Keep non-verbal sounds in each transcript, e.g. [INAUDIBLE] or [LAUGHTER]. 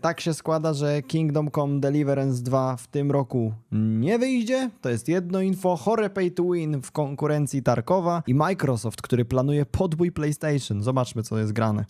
Tak się składa, że Kingdom Come Deliverance 2 w tym roku nie wyjdzie. To jest jedno info. Chore pay to win w konkurencji Tarkowa i Microsoft, który planuje podbój PlayStation. Zobaczmy, co jest grane.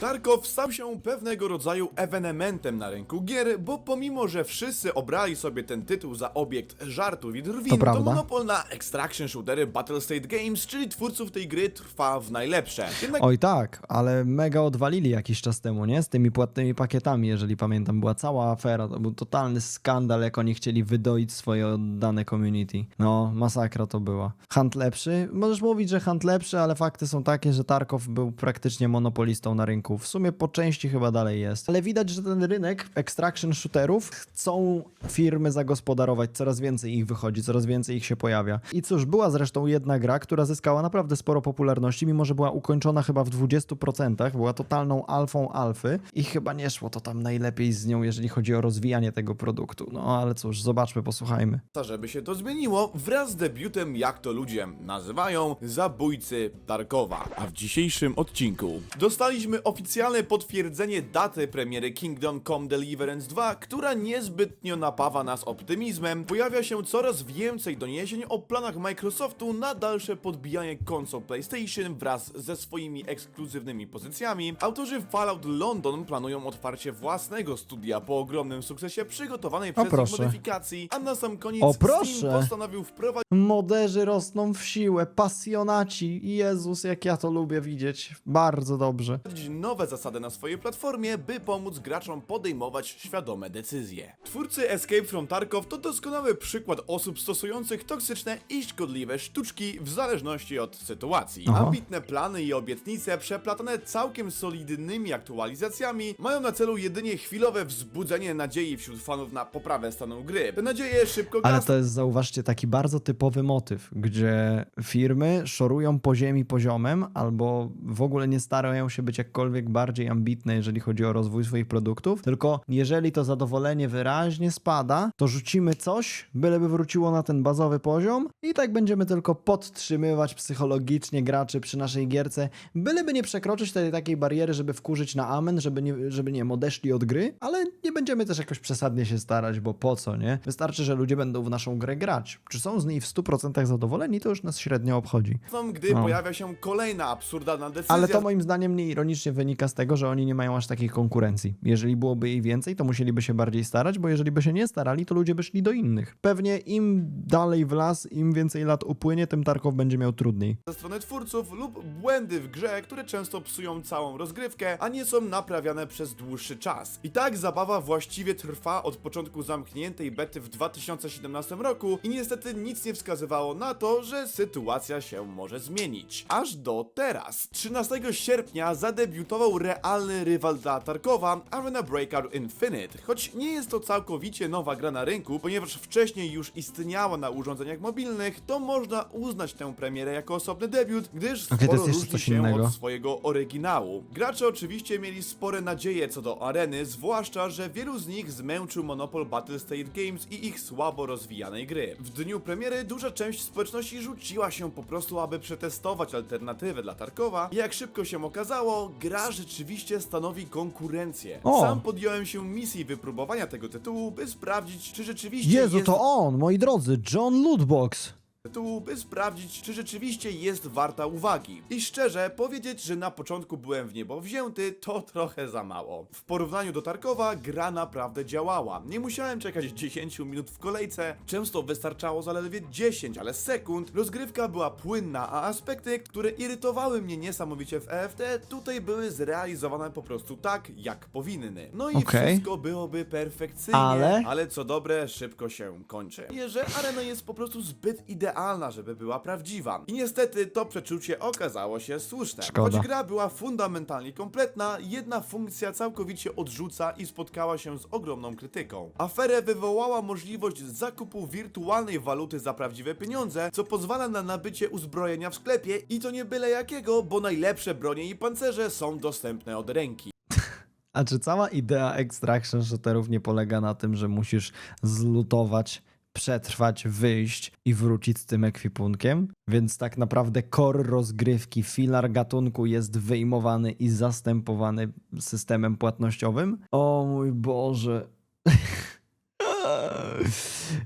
Tarkov stał się pewnego rodzaju ewenementem na rynku gier, bo pomimo, że wszyscy obrali sobie ten tytuł za obiekt żartów i drwin, To to, monopol na extraction shootery Battlestate Games, czyli twórców tej gry, trwa w najlepsze. Jednak Oj tak, ale mega odwalili jakiś czas temu, nie? Z tymi płatnymi pakietami, jeżeli pamiętam. Była cała afera, to był totalny skandal, jak oni chcieli wydoić swoje oddane community. No, masakra to była. Hunt lepszy? Możesz mówić, że Hunt lepszy, ale fakty są takie, że Tarkov był praktycznie monopolistą na rynku. W sumie po części chyba dalej jest. Ale widać, że ten rynek extraction shooterów chcą firmy zagospodarować. Coraz więcej ich wychodzi, coraz więcej ich się pojawia. I cóż, była zresztą jedna gra, która zyskała naprawdę sporo popularności, mimo że była ukończona chyba w 20%, była totalną alfą alfy i chyba nie szło to tam najlepiej z nią, jeżeli chodzi o rozwijanie tego produktu. No ale cóż, zobaczmy, posłuchajmy. żeby się to zmieniło, wraz z debiutem, jak to ludzie nazywają, zabójcy Tarkowa. A w dzisiejszym odcinku dostaliśmy oficjalne potwierdzenie daty premiery Kingdom Come Deliverance 2, która niezbytnio napawa nas optymizmem. Pojawia się coraz więcej doniesień o planach Microsoftu na dalsze podbijanie konsol PlayStation wraz ze swoimi ekskluzywnymi pozycjami. Autorzy Fallout London planują otwarcie własnego studia po ogromnym sukcesie przygotowanej przez nich proszę. modyfikacji, a na sam koniec O, Steam proszę. postanowił wprowadzić Moderzy rosną w siłę, pasjonaci. Jezus, jak ja to lubię widzieć. Bardzo dobrze. nowe zasady na swojej platformie, by pomóc graczom podejmować świadome decyzje. Twórcy Escape from Tarkov to doskonały przykład osób stosujących toksyczne i szkodliwe sztuczki w zależności od sytuacji. Aha. Ambitne plany i obietnice przeplatane całkiem solidnymi aktualizacjami mają na celu jedynie chwilowe wzbudzenie nadziei wśród fanów na poprawę stanu gry. Te nadzieje szybko Ale gasną. to jest, zauważcie, taki bardzo typowy motyw, gdzie firmy szorują po ziemi poziomem albo w ogóle nie starają się być jakkolwiek bardziej ambitne, jeżeli chodzi o rozwój swoich produktów, tylko jeżeli to zadowolenie wyraźnie spada, to rzucimy coś, byleby wróciło na ten bazowy poziom i tak będziemy tylko podtrzymywać psychologicznie graczy przy naszej gierce, byleby nie przekroczyć tej takiej bariery, żeby wkurzyć na amen, żeby nie, żeby nie wiem, odeszli od gry, ale nie będziemy też jakoś przesadnie się starać, bo po co, nie? Wystarczy, że ludzie będą w naszą grę grać. Czy są z niej w 100% zadowoleni, to już nas średnio obchodzi. gdy No. pojawia się kolejna absurdalna decyzja. Ale to moim zdaniem nieironicznie wynika z tego, że oni nie mają aż takiej konkurencji. Jeżeli byłoby jej więcej, to musieliby się bardziej starać, bo jeżeli by się nie starali, to ludzie by szli do innych. Pewnie im dalej w las, im więcej lat upłynie, tym Tarkow będzie miał trudniej. ze strony twórców lub błędy w grze, które często psują całą rozgrywkę, a nie są naprawiane przez dłuższy czas. I tak zabawa właściwie trwa od początku zamkniętej bety w 2017 roku i niestety nic nie wskazywało na to, że sytuacja się może zmienić. Aż do teraz. 13 sierpnia zadebiutował realny rywal dla Tarkowa, Arena Breakout Infinite, choć nie jest to całkowicie nowa gra na rynku, ponieważ wcześniej już istniała na urządzeniach mobilnych, to można uznać tę premierę jako osobny debiut, gdyż to sporo różni się innego. od swojego oryginału. Gracze oczywiście mieli spore nadzieje co do areny, zwłaszcza, że wielu z nich zmęczył monopol Battlestate Games i ich słabo rozwijanej gry. W dniu premiery duża część społeczności rzuciła się po prostu, aby przetestować alternatywę dla Tarkowa i jak szybko się okazało, gra rzeczywiście stanowi konkurencję. O! Sam podjąłem się misji wypróbowania tego tytułu, by sprawdzić, czy rzeczywiście Jezu, jest to on, moi drodzy, John Lootbox. Tytułu, by sprawdzić, czy rzeczywiście jest warta uwagi. I szczerze powiedzieć, że na początku byłem w niebo wzięty, to trochę za mało. W porównaniu do Tarkowa, gra naprawdę działała. Nie musiałem czekać 10 minut w kolejce, często wystarczało zaledwie 10, ale sekund. Rozgrywka była płynna, a aspekty, które irytowały mnie niesamowicie w EFT, tutaj były zrealizowane po prostu tak, jak powinny. No i Okej. wszystko byłoby perfekcyjnie, Ale? ale co dobre, szybko się kończy. Że arena jest po prostu zbyt idealna, żeby była prawdziwa. I niestety to przeczucie okazało się słuszne. Szkoda. Choć gra była fundamentalnie kompletna, jedna funkcja całkowicie odrzuca i spotkała się z ogromną krytyką. Aferę wywołała możliwość zakupu wirtualnej waluty za prawdziwe pieniądze, co pozwala na nabycie uzbrojenia w sklepie i to nie byle jakiego, bo najlepsze bronie i pancerze są dostępne od ręki. [LAUGHS] A czy cała idea extraction shooterów nie polega na tym, że musisz zlutować przetrwać, wyjść i wrócić z tym ekwipunkiem. Więc tak naprawdę core rozgrywki, filar gatunku jest wyjmowany i zastępowany systemem płatnościowym. O mój Boże. [LAUGHS]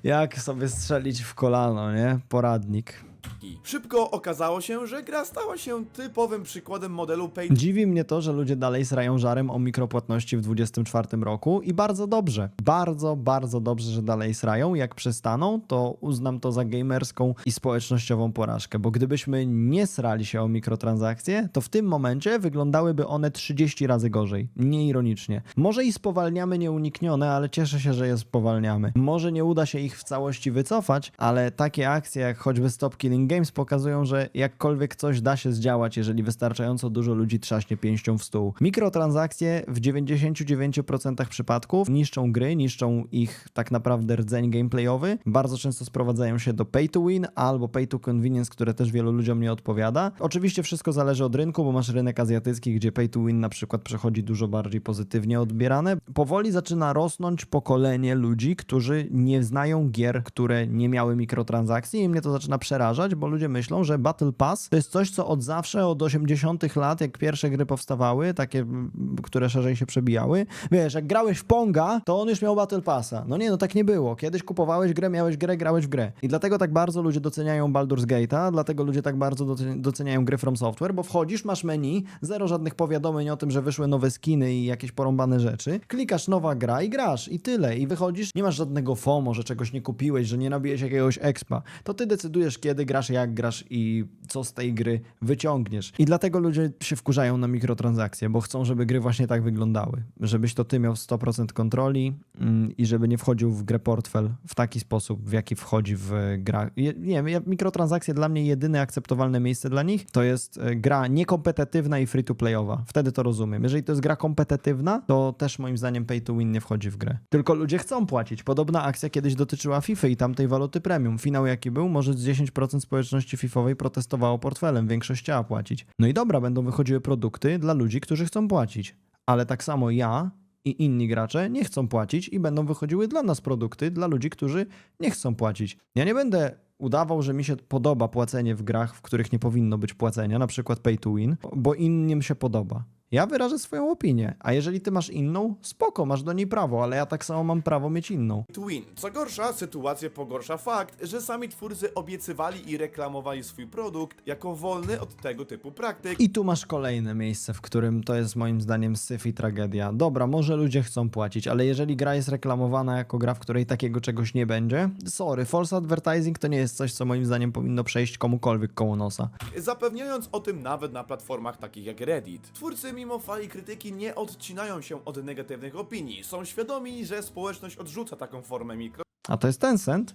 Jak sobie strzelić w kolano, nie? Poradnik. Szybko okazało się, że gra stała się typowym przykładem modelu pay Dziwi mnie to, że ludzie dalej srają żarem o mikropłatności w 2024 roku i bardzo dobrze. Bardzo, bardzo dobrze, że dalej srają. Jak przestaną, to uznam to za gamerską i społecznościową porażkę, bo gdybyśmy nie srali się o mikrotransakcje, to w tym momencie wyglądałyby one 30 razy gorzej. Nieironicznie. Może i spowalniamy nieuniknione, ale cieszę się, że je spowalniamy. Może nie uda się ich w całości wycofać, ale takie akcje jak choćby Stop Killing Games pokazują, że jakkolwiek coś da się zdziałać, jeżeli wystarczająco dużo ludzi trzaśnie pięścią w stół. Mikrotransakcje w 99% przypadków niszczą gry, niszczą ich tak naprawdę rdzeń gameplayowy. Bardzo często sprowadzają się do pay to win albo pay to convenience, które też wielu ludziom nie odpowiada. Oczywiście wszystko zależy od rynku, bo masz rynek azjatycki, gdzie pay to win na przykład przechodzi dużo bardziej pozytywnie odbierane. Powoli zaczyna rosnąć pokolenie ludzi, którzy nie znają gier, które nie miały mikrotransakcji i mnie to zaczyna przerażać, bo ludzie myślą, że Battle Pass to jest coś, co od zawsze, od 80 lat, jak pierwsze gry powstawały, takie, które szerzej się przebijały, wiesz, jak grałeś w Ponga, to on już miał Battle Passa. No nie, no tak nie było. Kiedyś kupowałeś grę, miałeś grę, grałeś w grę. I dlatego tak bardzo ludzie doceniają Baldur's Gate'a, dlatego ludzie tak bardzo doce- doceniają gry From Software, bo wchodzisz, masz menu, zero żadnych powiadomień o tym, że wyszły nowe skiny i jakieś porąbane rzeczy, klikasz nowa gra i grasz i tyle. I wychodzisz, nie masz żadnego FOMO, że czegoś nie kupiłeś, że nie nabiłeś jakiegoś expa. To ty decydujesz, kiedy grasz, jak grasz i co z tej gry wyciągniesz. I dlatego ludzie się wkurzają na mikrotransakcje, bo chcą, żeby gry właśnie tak wyglądały. Żebyś to ty miał 100% kontroli mm, i żeby nie wchodził w grę portfel w taki sposób, w jaki wchodzi w gra. Nie wiem, mikrotransakcje dla mnie jedyne akceptowalne miejsce dla nich to jest e, gra niekompetytywna i free to playowa. Wtedy to rozumiem. Jeżeli to jest gra kompetytywna, to też moim zdaniem pay to win nie wchodzi w grę. Tylko ludzie chcą płacić. Podobna akcja kiedyś dotyczyła FIFA i tamtej waluty premium. Finał jaki był? Może z 10% społeczności FIFowej protestowało portfelem, większość chciała płacić. No i dobra, będą wychodziły produkty dla ludzi, którzy chcą płacić. Ale tak samo ja i inni gracze nie chcą płacić i będą wychodziły dla nas produkty dla ludzi, którzy nie chcą płacić. Ja nie będę udawał, że mi się podoba płacenie w grach, w których nie powinno być płacenia, na przykład pay to win, bo innym się podoba. Ja wyrażę swoją opinię, a jeżeli ty masz inną, spoko, masz do niej prawo, ale ja tak samo mam prawo mieć inną. to win. Co gorsza, sytuację pogorsza fakt, że sami twórcy obiecywali i reklamowali swój produkt jako wolny od tego typu praktyk. I tu masz kolejne miejsce, w którym to jest moim zdaniem syf i tragedia. Dobra, może ludzie chcą płacić, ale jeżeli gra jest reklamowana jako gra, w której takiego czegoś nie będzie, sorry, false advertising to nie jest coś, co moim zdaniem powinno przejść komukolwiek koło nosa. zapewniając o tym nawet na platformach takich jak Reddit. Twórcy mimo fali krytyki nie odcinają się od negatywnych opinii. Są świadomi, że społeczność odrzuca taką formę A to jest Tencent?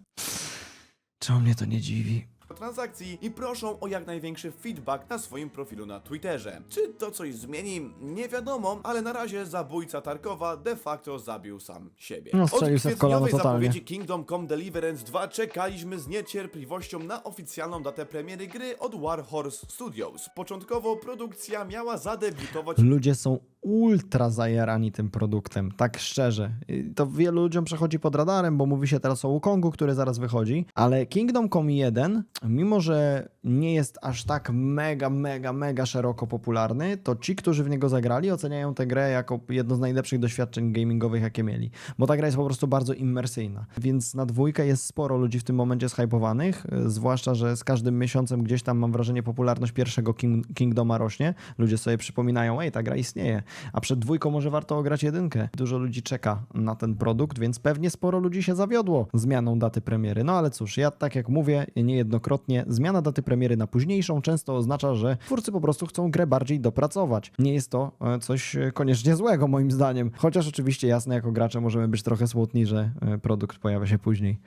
Czemu mnie to nie dziwi? Mikrotransakcji i proszą o jak największy feedback na swoim profilu na Twitterze. Czy to coś zmieni? Nie wiadomo, ale na razie zabójca Tarkowa de facto zabił sam siebie. No, strzelił sobie w kolano kwietniowej totalnie. zapowiedzi Kingdom Come Deliverance 2 czekaliśmy z niecierpliwością na oficjalną datę premiery gry od Warhorse Studios. Początkowo produkcja miała zadebiutować Ludzie są ultra zajarani tym produktem, tak szczerze. To wielu ludziom przechodzi pod radarem, bo mówi się teraz o Wukongu, który zaraz wychodzi, ale Kingdom Come 1, mimo że nie jest aż tak mega, mega, mega szeroko popularny, to ci, którzy w niego zagrali, oceniają tę grę jako jedno z najlepszych doświadczeń gamingowych, jakie mieli. Bo ta gra jest po prostu bardzo immersyjna. Więc na dwójkę jest sporo ludzi w tym momencie zhypowanych, zwłaszcza, że z każdym miesiącem gdzieś tam mam wrażenie popularność pierwszego King Kingdoma rośnie. Ludzie sobie przypominają, ej, ta gra istnieje. A przed dwójką może warto ograć jedynkę. Dużo ludzi czeka na ten produkt, więc pewnie sporo ludzi się zawiodło zmianą daty premiery. No ale cóż, ja tak jak mówię, niejednokrotnie zmiana daty premiery na późniejszą często oznacza, że twórcy po prostu chcą grę bardziej dopracować. Nie jest to e, coś e, koniecznie złego moim zdaniem. Chociaż oczywiście jasne, jako gracze możemy być trochę smutni, że e, produkt pojawia się później.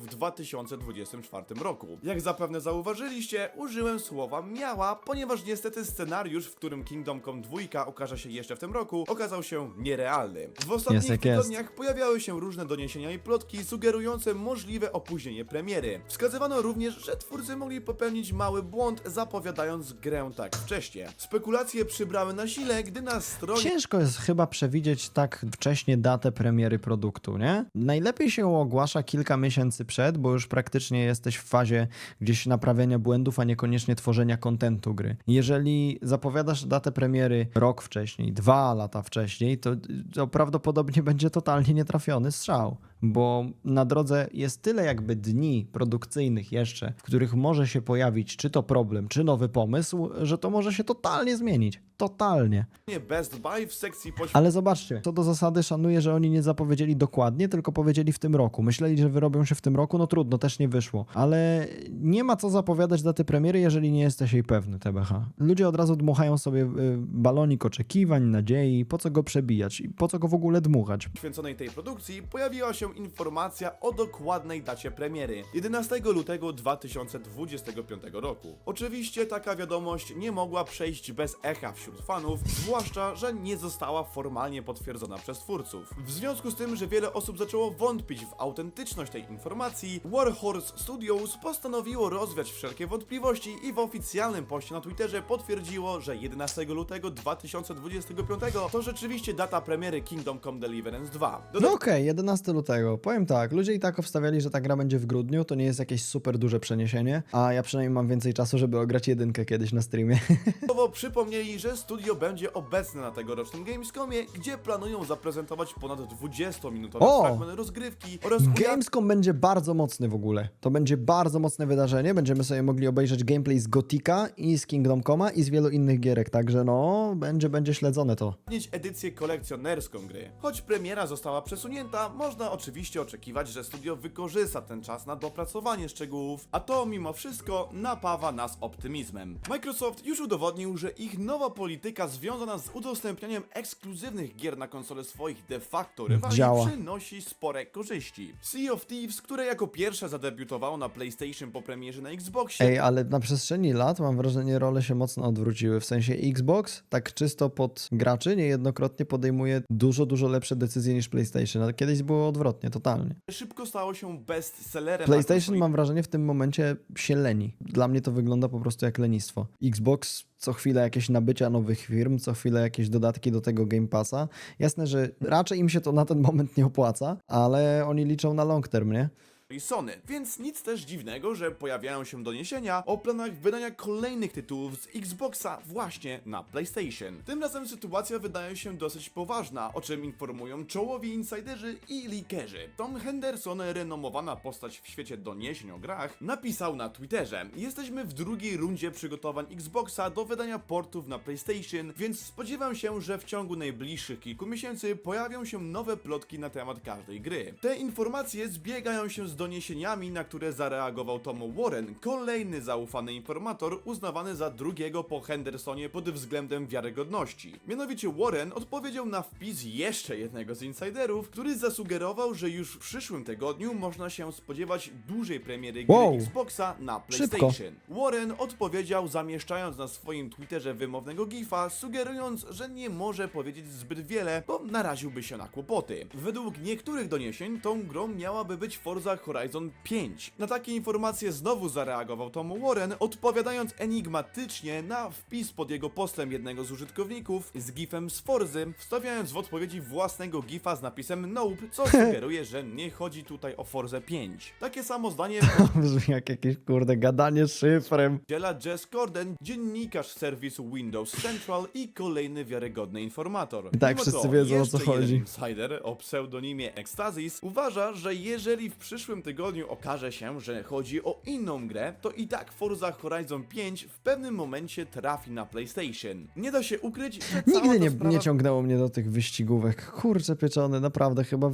W 2024 roku. Jak zapewne zauważyliście, użyłem słowa miała, ponieważ niestety scenariusz, w którym Kingdom Come 2 okaże się jeszcze w tym roku, okazał się nierealny. W ostatnich jak jest. tygodniach pojawiały się różne doniesienia i plotki sugerujące możliwe opóźnienie premiery. Wskazywano również, że twórcy mogli popełnić mały błąd, zapowiadając grę tak wcześnie. Spekulacje przybrały na sile, gdy na stronie Ciężko jest chyba przewidzieć tak wcześnie datę premiery produktu, nie? Najlepiej się ogłasza kilka miesięcy przed, bo już praktycznie jesteś w fazie gdzieś naprawiania błędów, a niekoniecznie tworzenia kontentu gry. Jeżeli zapowiadasz datę premiery rok wcześniej, dwa lata wcześniej, to, to prawdopodobnie będzie totalnie nietrafiony strzał, bo na drodze jest tyle jakby dni produkcyjnych jeszcze, w których może się pojawić czy to problem, czy nowy pomysł, że to może się totalnie zmienić. Totalnie. Best Buy w sekcji poświęconej Ale zobaczcie, co do zasady szanuję, że oni nie zapowiedzieli dokładnie, tylko powiedzieli w tym roku. Myśleli, że wyrobią się w tym roku, no trudno, też nie wyszło. Ale nie ma co zapowiadać daty premiery, jeżeli nie jesteś jej pewny, TBH. Ludzie od razu dmuchają sobie y, balonik oczekiwań, nadziei, po co go przebijać i po co go w ogóle dmuchać. poświęconej tej produkcji pojawiła się informacja o dokładnej dacie premiery 11 lutego 2025 roku. Oczywiście taka wiadomość nie mogła przejść bez echa wśród fanów, zwłaszcza, że nie została formalnie potwierdzona przez twórców. W związku z tym, że wiele osób zaczęło wątpić w autentyczność tej informacji, Warhorse Studios postanowiło rozwiać wszelkie wątpliwości i w oficjalnym poście na Twitterze potwierdziło, że 11 lutego 2025 to rzeczywiście data premiery Kingdom Come Deliverance 2. No okej, 11 lutego. Powiem tak, ludzie i tak obstawiali, że ta gra będzie w grudniu, to nie jest jakieś super duże przeniesienie, a ja przynajmniej mam więcej czasu, żeby ograć jedynkę kiedyś na streamie. [LAUGHS] Dodatkowo przypomnieli, że studio będzie obecne na tegorocznym Gamescomie, gdzie planują zaprezentować ponad 20-minutowe O! rozgrywki oraz Gamescom będzie bardzo mocny w ogóle. To będzie bardzo mocne wydarzenie. Będziemy sobie mogli obejrzeć gameplay z Gotika i z Kingdom Coma i z wielu innych gierek, także no, będzie, będzie śledzone to. edycję kolekcjonerską gry. Choć premiera została przesunięta, można oczywiście oczekiwać, że studio wykorzysta ten czas na dopracowanie szczegółów, a to mimo wszystko napawa nas optymizmem. Microsoft już udowodnił, że ich nowa polityka związana z udostępnianiem ekskluzywnych gier na konsole swoich de facto rywali Działa. przynosi spore korzyści. Sea of Thieves, które jako pierwsze zadebiutowało na PlayStation po premierze na Xboxie, Ej, ale na przestrzeni lat mam wrażenie, role się mocno odwróciły. W sensie Xbox, tak czysto pod graczy, niejednokrotnie podejmuje dużo, dużo lepsze decyzje niż PlayStation. Ale kiedyś było odwrotnie, totalnie. szybko stało się bestsellerem. PlayStation mam wrażenie w tym momencie się leni. Dla mnie to wygląda po prostu jak lenistwo. Xbox co chwilę jakieś nabycia nowych firm, co chwilę jakieś dodatki do tego Game Passa. Jasne, że raczej im się to na ten moment nie opłaca, ale oni liczą na long term, nie? I Sony, więc nic też dziwnego, że pojawiają się doniesienia o planach wydania kolejnych tytułów z Xboxa właśnie na PlayStation. Tym razem sytuacja wydaje się dosyć poważna, o czym informują czołowi insiderzy i leakerzy. Tom Henderson, renomowana postać w świecie doniesień o grach, napisał na Twitterze: Jesteśmy w drugiej rundzie przygotowań Xboxa do wydania portów na PlayStation, więc spodziewam się, że w ciągu najbliższych kilku miesięcy pojawią się nowe plotki na temat każdej gry. Te informacje zbiegają się z doniesieniami, na które zareagował Tom Warren, kolejny zaufany informator uznawany za drugiego po Hendersonie pod względem wiarygodności. Mianowicie Warren odpowiedział na wpis jeszcze jednego z insiderów, który zasugerował, że już w przyszłym tygodniu można się spodziewać dużej premiery gry Wow. Xboxa na Szybko. PlayStation. Warren odpowiedział zamieszczając na swoim Twitterze wymownego gifa, sugerując, że nie może powiedzieć zbyt wiele, bo naraziłby się na kłopoty. Według niektórych doniesień tą grą miałaby być Forza Horizon 5. Na takie informacje znowu zareagował Tom Warren, odpowiadając enigmatycznie na wpis pod jego postem jednego z użytkowników z gifem z Forzy, wstawiając w odpowiedzi własnego gifa z napisem Nope, co [LAUGHS] sugeruje, że nie chodzi tutaj o Forzę 5. Takie samo zdanie [LAUGHS] Brzmi jak jakieś kurde gadanie szyfrem. Dziela Jess Corden, dziennikarz serwisu Windows Central i kolejny wiarygodny informator. Tak wszyscy wiedzą, o jeszcze co chodzi. Jeden insider o pseudonimie Ecstasis uważa, że jeżeli w przyszłym tygodniu okaże się, że chodzi o inną grę, to i tak Forza Horizon 5 w pewnym momencie trafi na PlayStation. Nie da się ukryć, że Nigdy nie, sprawa nie ciągnęło mnie do tych wyścigówek. Kurczę pieczony, naprawdę. Chyba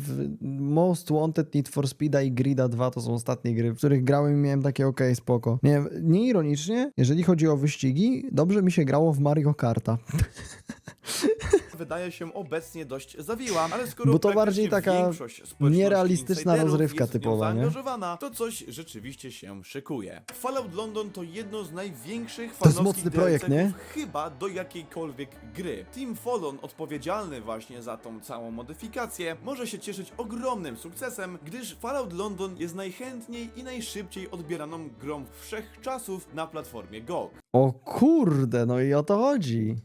Most Wanted, Need for Speeda i Grida 2 to są ostatnie gry, w których grałem i miałem takie okej, spoko. Nie wiem, nieironicznie, jeżeli chodzi o wyścigi, dobrze mi się grało w Mario Karta. [LAUGHS] wydaje się obecnie dość zawiła, ale skoro Bo to bardziej taka większość społeczności nierealistyczna insiderów rozrywka jest w nią typowa, nie? zaangażowana, to coś rzeczywiście się szykuje. Fallout London to jedno z największych To jest fanowskich mocny projekt, nie? Chyba do jakiejkolwiek gry. Team Fallon, odpowiedzialny właśnie za tą całą modyfikację, może się cieszyć ogromnym sukcesem, gdyż Fallout London jest najchętniej i najszybciej odbieraną grą wszechczasów na platformie GOG. O kurde, no i o to chodzi.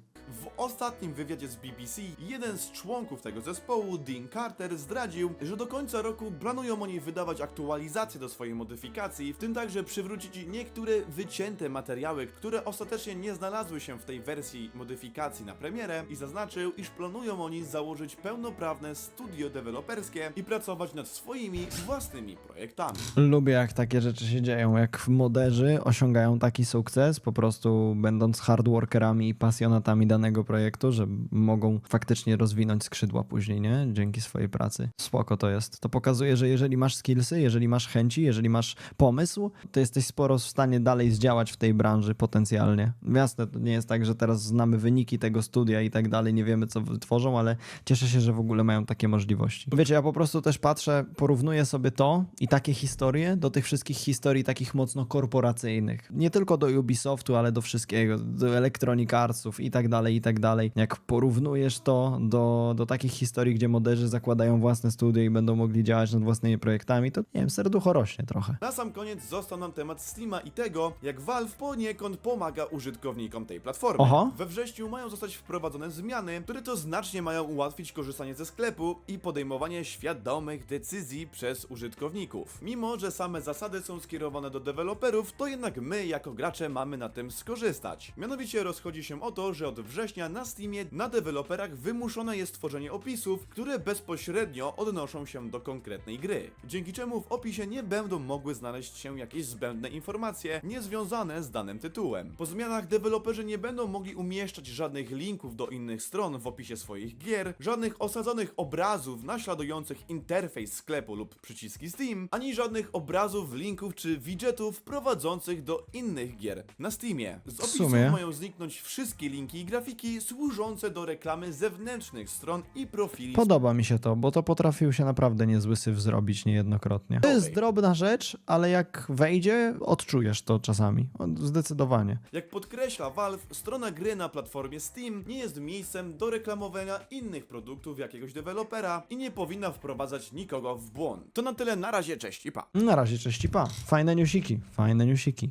W ostatnim wywiadzie z BBC jeden z członków tego zespołu, Dean Carter, zdradził, że do końca roku planują oni wydawać aktualizacje do swojej modyfikacji, w tym także przywrócić niektóre wycięte materiały, które ostatecznie nie znalazły się w tej wersji modyfikacji na premierę i zaznaczył, iż planują oni założyć pełnoprawne studio deweloperskie i pracować nad swoimi własnymi projektami. Lubię jak takie rzeczy się dzieją, jak moderzy osiągają taki sukces, po prostu będąc hardworkerami i pasjonatami danego projektu, że mogą faktycznie rozwinąć skrzydła później, nie? Dzięki swojej pracy. Spoko to jest. To pokazuje, że jeżeli masz skillsy, jeżeli masz chęci, jeżeli masz pomysł, to jesteś sporo w stanie dalej zdziałać w tej branży potencjalnie. Jasne, to nie jest tak, że teraz znamy wyniki tego studia i tak dalej, nie wiemy co wytworzą, ale cieszę się, że w ogóle mają takie możliwości. Wiecie, ja po prostu też patrzę, porównuję sobie to i takie historie do tych wszystkich historii takich mocno korporacyjnych. Nie tylko do Ubisoftu, ale do wszystkiego, do Electronic Artsów i tak dalej, i tak dalej. Jak porównujesz to do, do takich historii, gdzie moderzy zakładają własne studia i będą mogli działać nad własnymi projektami, to nie wiem, serducho rośnie trochę. Na sam koniec został nam temat Steama i tego, jak Valve poniekąd pomaga użytkownikom tej platformy. Oho. We wrześniu mają zostać wprowadzone zmiany, które to znacznie mają ułatwić korzystanie ze sklepu i podejmowanie świadomych decyzji przez użytkowników. Mimo, że same zasady są skierowane do deweloperów, to jednak my jako gracze mamy na tym skorzystać. Mianowicie rozchodzi się o to, że od września na Steamie na deweloperach wymuszone jest tworzenie opisów, które bezpośrednio odnoszą się do konkretnej gry. Dzięki czemu w opisie nie będą mogły znaleźć się jakieś zbędne informacje niezwiązane z danym tytułem. Po zmianach deweloperzy nie będą mogli umieszczać żadnych linków do innych stron w opisie swoich gier, żadnych osadzonych obrazów naśladujących interfejs sklepu lub przyciski Steam, ani żadnych obrazów, linków czy widgetów prowadzących do innych gier na Steamie. Z opisów sumie. mają zniknąć wszystkie linki i grafiki służące do reklamy zewnętrznych stron i profili Podoba mi się to, bo to potrafił się naprawdę niezły syf zrobić niejednokrotnie. To jest drobna rzecz, ale jak wejdzie, odczujesz to czasami. Zdecydowanie. Jak podkreśla Valve, strona gry na platformie Steam nie jest miejscem do reklamowania innych produktów jakiegoś dewelopera i nie powinna wprowadzać nikogo w błąd. To na tyle, na razie, cześć i pa! Na razie, cześć i pa. Fajne newsiki, fajne newsiki.